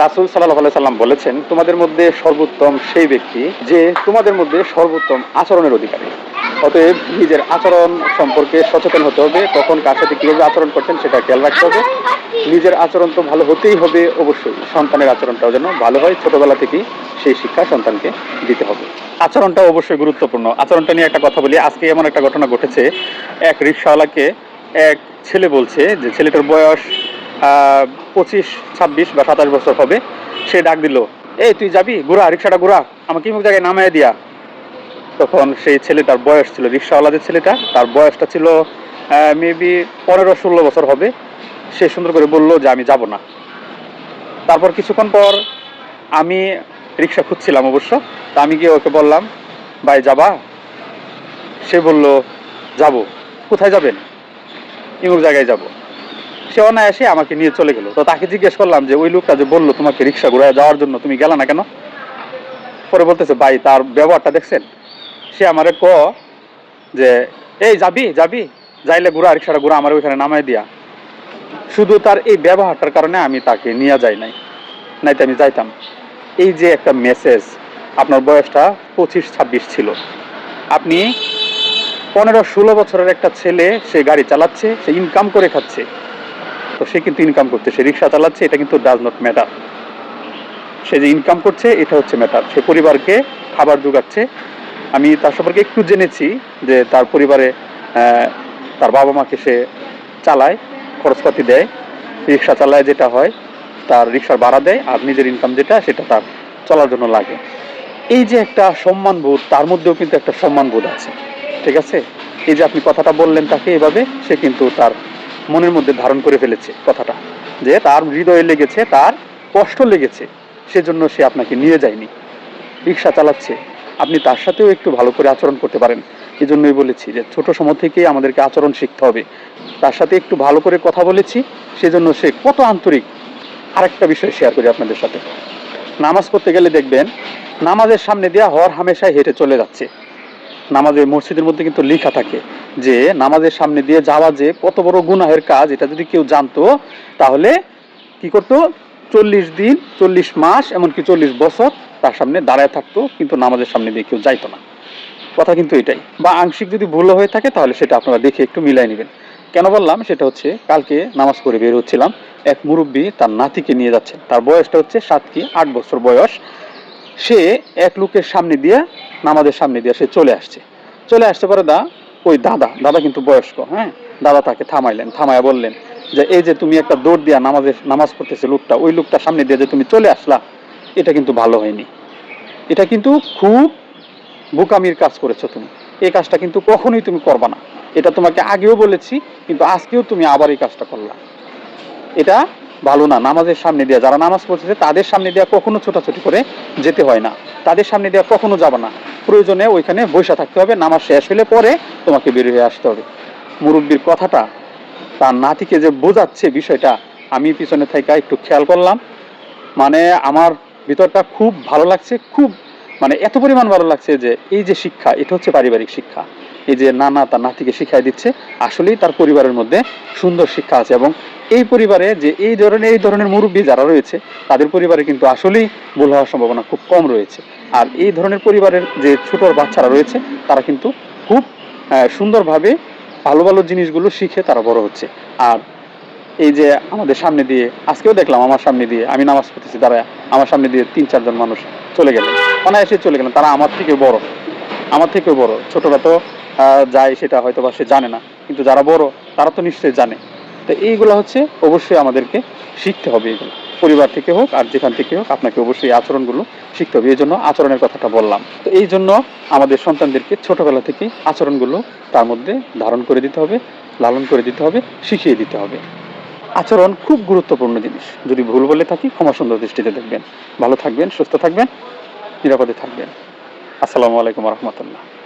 রাসুল সাল্লাহ সাল্লাম বলেছেন, তোমাদের মধ্যে সর্বোত্তম সেই ব্যক্তি যে তোমাদের মধ্যে সর্বোত্তম আচরণের অধিকারী। অতএব নিজের আচরণ সম্পর্কে সচেতন হতে হবে। কখন কার সাথে কীভাবে আচরণ করছেন সেটা খেয়াল রাখতে হবে। নিজের আচরণ তো ভালো হতেই হবে অবশ্যই। সন্তানের আচরণটাও যেন ভালো হয়। ছোটবেলা থেকেই সেই শিক্ষা সন্তানকে দিতে হবে। আচরণটা অবশ্যই গুরুত্বপূর্ণ। আচরণটা নিয়ে একটা কথা বলি। আজকে এমন একটা ঘটনা ঘটেছে। এক রিক্সাওয়ালাকে এক ছেলে বলছে যে ছেলেটার বয়স পঁচিশ, ছাব্বিশ বা সাতাশ বছর হবে, সে ডাক দিল, এই, তুই যাবি? ঘুরা, রিক্সাটা ঘুরা, আমাকে ইমুক জায়গায় নামায় দিয়া। তখন সেই ছেলেটার বয়স ছিল রিক্সাওয়ালা যে ছেলেটা, তার বয়সটা ছিল মেবি পনেরো, ষোলো বছর হবে। সে সুন্দর করে বলল যে, আমি যাব না। তারপর কিছুক্ষণ পর আমি রিক্সা খুঁজছিলাম অবশ্য, তা আমি গিয়ে ওকে বললাম, ভাই, যাবা? সে বলল, যাব। কোথায় যাবেন? ইমুক জায়গায় যাব। সে অনায়াসে আমাকে নিয়ে চলে গেলো। তো তাকে জিজ্ঞেস করলাম যে, ওই লোকটা যে বলল তোমাকে রিক্সা ঘুরায় যাওয়ার জন্য, তুমি গেলা না কেন? পরে বলতেছে, ভাই, তার ব্যবহারটা দেখছেন? সে আমারে ক যে, এই যাবি যাবি, যাইলে ঘুরা, রিক্সাটা ঘুরা, আমার ওইখানে নামায় দিয়া। শুধু তার এই ব্যবহারটার কারণে আমি তাকে নিয়ে যাই নাই, নাইতে আমি যাইতাম। এই যে একটা মেসেজ আপনার বয়সটা পঁচিশ, ছাব্বিশ ছিল। আপনি পনেরো, ষোলো বছরের একটা ছেলে, সে গাড়ি চালাচ্ছে, সে ইনকাম করে খাচ্ছে। তো সে কিন্তু ইনকাম করছে। সে রিক্সা চালাচ্ছে, এটা কিন্তু ডাজ নট ম্যাটার সে যে ইনকাম করছে, এটা হচ্ছে ম্যাটার সে পরিবারকে খাবার যোগাচ্ছে। আমি তার সম্পর্কে একটু জেনেছি যে তার পরিবারে তার বাবা মাকে সে চালায়, খরচপাতি দেয়, রিক্সা চালায় যেটা হয়, তার রিক্সার ভাড়া দেয় আর নিজের ইনকাম যেটা, সেটা তার চলার জন্য লাগে। এই যে একটা সম্মানবোধ তার মধ্যেও কিন্তু একটা সম্মানবোধ আছে। ঠিক আছে? এই যে আপনি কথাটা বললেন তাকে এভাবে, সে কিন্তু তার মনের মধ্যে ধারণ করে ফেলেছে কথাটা, যে তার হৃদয়ে লেগেছে, তার কষ্ট লেগেছে, সেজন্য সে আপনাকে নিয়ে যায়নি। রিক্সা চালাচ্ছে। আপনি তার সাথেও একটু ভালো করে আচরণ করতে পারেন। এই জন্যই বলেছি যে ছোট সময় থেকেই আমাদেরকে আচরণ শিখতে হবে। তার সাথে একটু ভালো করে কথা বলেছি, সেজন্য সে কত আন্তরিক। আরেকটা বিষয় শেয়ার করি আপনাদের সাথে। নামাজ পড়তে গেলে দেখবেন, নামাজের সামনে দেওয়া হর হামেশায় হেঁটে চলে যাচ্ছে। নামাজের মসজিদের মধ্যে কিন্তু লেখা থাকে যে, নামাজের সামনে দিয়ে যাওয়া যে কত বড় গুনাহের কাজ, এটা যদি কেউ জানতো, তাহলে কি করতো? চল্লিশ দিন, চল্লিশ মাস, এমনকি চল্লিশ বছর তার সামনে দাঁড়ায় থাকতো, কিন্তু নামাজের সামনে দিয়ে কেউ যাইতো না। কথা কিন্তু এটাই। বা আংশিক যদি ভুল হয়ে থাকে, তাহলে সেটা আপনারা দেখে একটু মিলাই নেবেন। কেন বললাম? সেটা হচ্ছে, কালকে নামাজ পড়ে বের হচ্ছিলাম, এক মুরব্বী তার নাতিকে নিয়ে যাচ্ছে। তার বয়সটা হচ্ছে সাত কি আট বছর বয়স। সে এক লোকের সামনে দিয়ে নামাজের সামনে দিয়ে সে চলে আসছে। চলে আসতে পারে দা, ওই দাদা দাদা কিন্তু বয়স্ক হ্যাঁ? দাদা তাকে থামাইলেন থামায়া বললেন যে, এই যে তুমি একটা দৌড় দিয়া নামাজের, নামাজ পড়তেছে লোকটা, ওই লোকটার সামনে দিয়ে যে তুমি চলে আসলা, এটা কিন্তু ভালো হয়নি। এটা কিন্তু খুব বোকামির কাজ করেছ তুমি। এই কাজটা কিন্তু কখনোই তুমি করবা না। এটা তোমাকে আগেও বলেছি, কিন্তু আজকেও তুমি আবার এই কাজটা করলা। এটা ভালো না। নামাজের সামনে দিয়ে, যারা নামাজ পড়তেছে, তাদের সামনে দিয়ে কখনো ছোটাছুটি করে যেতে হয় না। তাদের সামনে দিয়ে কখনো যাবে না। প্রয়োজনে ওইখানে বসে থাকতে হবে, নামাজ শেষ হলে পরে তোমাকে বের হয়ে আসতে হবে। মুরব্বীর কথাটা তার নাতিকে যে বোঝাচ্ছে বিষয়টা, আমি পিছনে থেকে একটু খেয়াল করলাম। মানে আমার ভিতরটা খুব ভালো লাগছে, খুব মানে এত পরিমাণ ভালো লাগছে যে এই যে শিক্ষা, এটা হচ্ছে পারিবারিক শিক্ষা। এই যে নানা তার নাতিকে শিখাই দিচ্ছে, আসলেই তার পরিবারের মধ্যে সুন্দর শিক্ষা আছে এবং এই পরিবারে যে এই ধরনের এই ধরনের মুরব্বী যারা রয়েছে, তাদের পরিবারে কিন্তু আসলেই ভুল হওয়ার সম্ভাবনা খুব কম রয়েছে। আর এই ধরনের পরিবারের যে ছোট বাচ্চারা রয়েছে, তারা কিন্তু খুব সুন্দরভাবে ভালো ভালো জিনিসগুলো শিখে তারা বড় হচ্ছে। আর এই যে আমাদের সামনে দিয়ে, আজকেও দেখলাম আমার সামনে দিয়ে, আমি নামাজ পড়তেছি, তারা আমার সামনে দিয়ে তিন, চারজন মানুষ চলে গেলেন অনায়াসে চলে গেলেন তারা আমার থেকে বড়। আমার থেকেও বড়। ছোটরা তো যায়, সেটা হয়তো বা সে জানে না। কিন্তু যারা বড়, তারা তো নিশ্চয়ই জানে। তো এইগুলো হচ্ছে অবশ্যই আমাদেরকে শিখতে হবে এগুলো। পরিবার থেকে হোক আর যেখান থেকে হোক আপনাকে অবশ্যই আচরণগুলো শিখতে হবে। এই জন্য আচরণের কথাটা বললাম। তো এই জন্য আমাদের সন্তানদেরকে ছোটবেলা থেকে আচরণগুলো তার মধ্যে ধারণ করে দিতে হবে, লালন করে দিতে হবে, শিখিয়ে দিতে হবে। আচরণ খুব গুরুত্বপূর্ণ জিনিস। যদি ভুল বলে থাকি ক্ষমা সুন্দর দৃষ্টিতে দেখবেন। ভালো থাকবেন, সুস্থ থাকবেন, নিরাপদে থাকবেন। আসসালামু আলাইকুম রহমতুল্লাহ।